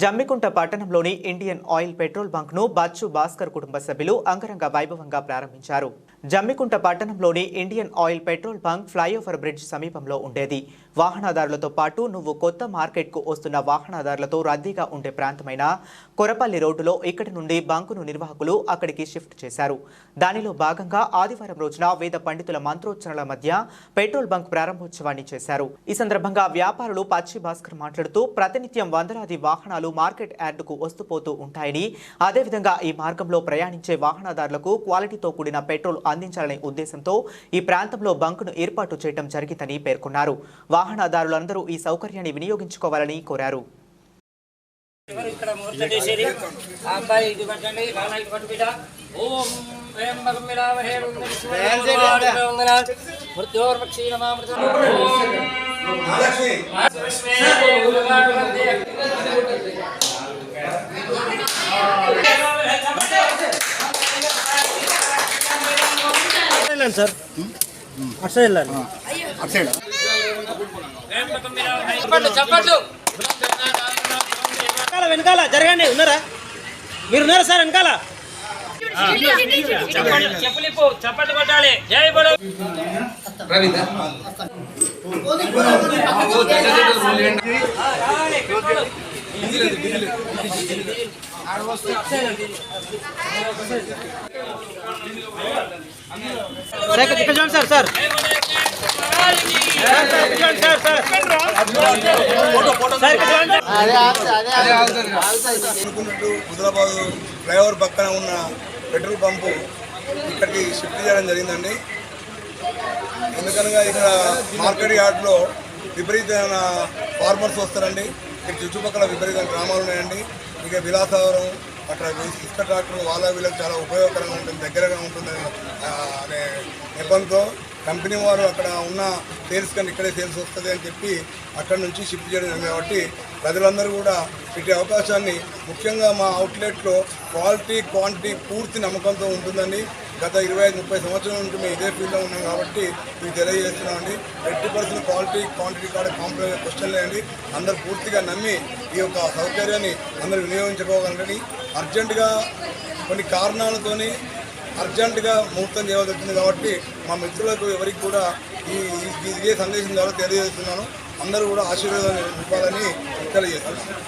జమ్మికుంట పట్టణంలోని Indian oil petrol బంక్ను బచ్చు భాస్కర్ కుటుంబ సభ్యులు అంగరంగ వైభవంగా ప్రారంభించారు. జమ్మికుంట పట్టణంలోని Indian Oil petrol bunk flyover bridge సమీపంలో ఉండేది. వాహనదారులతో పాటు నువ్వు కొత్త మార్కెట్కు వస్తున్న వాహనదారులతో రద్దీగా ఉండే ప్రాంతమైన కొరపల్లి రోడ్డులో ఇక్కడి నుండి బంకును నిర్వాహకులు అక్కడికి షిఫ్ట్ చేశారు. దానిలో భాగంగా ఆదివారం రోజున వేద పండితుల మంత్రోచ్చరణల మధ్య పెట్రోల్ బంక్ ప్రారంభోత్సవాన్ని చేశారు. ఈ సందర్భంగా వ్యాపారులు పచ్చి భాస్కర్ మాట్లాడుతూ ప్రతినిత్యం వందలాది వాహనాలు మార్కెట్ యార్డుకు వస్తుపోతూ ఉంటాయని అదేవిధంగా ఈ మార్గంలో ప్రయాణించే వాహనదారులకు క్వాలిటీతో కూడిన పెట్రోల్ అందించాలనే ఉద్దేశంతో ఈ ప్రాంతంలో బంకును ఏర్పాటు చేయడం జరిగిందని పేర్కొన్నారు. వాహనదారులందరూ ఈ సౌకర్యాన్ని వినియోగించుకోవాలని కోరారు. ఇక్కడ అబ్బాయి పట్టండి. ఓం మృత్యోర్పక్షీణమామృత వెళ్ళండి సార్. అటు సైడ్ వెళ్ళండి చప్పట్లు చప్పట్లు వెనకాల వెనకాల జరగండి. ఉన్నారా? మీరు ఉన్నారా సార్ వెనకాల? చప్పట్లు చెప్పులిప్పు కొట్టాలి జై బలో సార్ ఇక్కడ సార్ ఇక్కడ చూడండి సార్ సార్. అనుకున్నట్టు హుజరాబాద్ ఫ్లైఓవర్ పక్కన ఉన్న పెట్రోల్ పంపు ఇక్కడికి షిఫ్ట్ చేయడం జరిగిందండి. ఎందుకనగా ఇక్కడ మార్కెట్ యార్డ్లో విపరీతమైన ఫార్మర్స్ వస్తారండి. ఇక్కడ చుట్టుపక్కల విపరీతమైన గ్రామాలు ఉన్నాయండి. ఇక విలాసవరం అక్కడ ఇసుక ట్రాక్టర్ వాళ్ళ వీళ్ళకి చాలా ఉపయోగకరంగా ఉంటుంది దగ్గరగా ఉంటుంది అనే నిర్బంధంతో కంపెనీ వారు అక్కడ ఉన్న సేల్స్ కన్నా ఇక్కడే సేల్స్ వస్తుంది అని చెప్పి అక్కడ నుంచి షిఫ్ట్ చేయడం కాబట్టి ప్రజలందరూ కూడా ఇటు అవకాశాన్ని ముఖ్యంగా మా అవుట్లెట్లో క్వాలిటీ క్వాంటిటీ పూర్తి నమ్మకంతో ఉంటుందండి గత ఇరవై ఐదు ముప్పై సంవత్సరాల నుండి మేము ఇదే ఫీల్డ్లో ఉన్నాం కాబట్టి మీకు తెలియజేస్తున్నామండి. ఎట్టి పర్సెంట్ క్వాలిటీ క్వాంటిటీ కూడా కాంప్రమైజ్ క్వశ్చన్ లేదండి. అందరూ పూర్తిగా నమ్మి ఈ యొక్క సౌకర్యాన్ని అందరూ వినియోగించుకోగలరని అర్జెంటుగా కొన్ని కారణాలతోని అర్జెంటుగా ముహూర్తం చేయవలసి వచ్చింది కాబట్టి మా మిత్రులకు ఎవరికి కూడా ఈ ఇదే సందేశం ద్వారా తెలియజేస్తున్నాను. అందరూ కూడా ఆశీర్వాదాన్ని ఇవ్వాలని తెలియజేస్తున్నాను.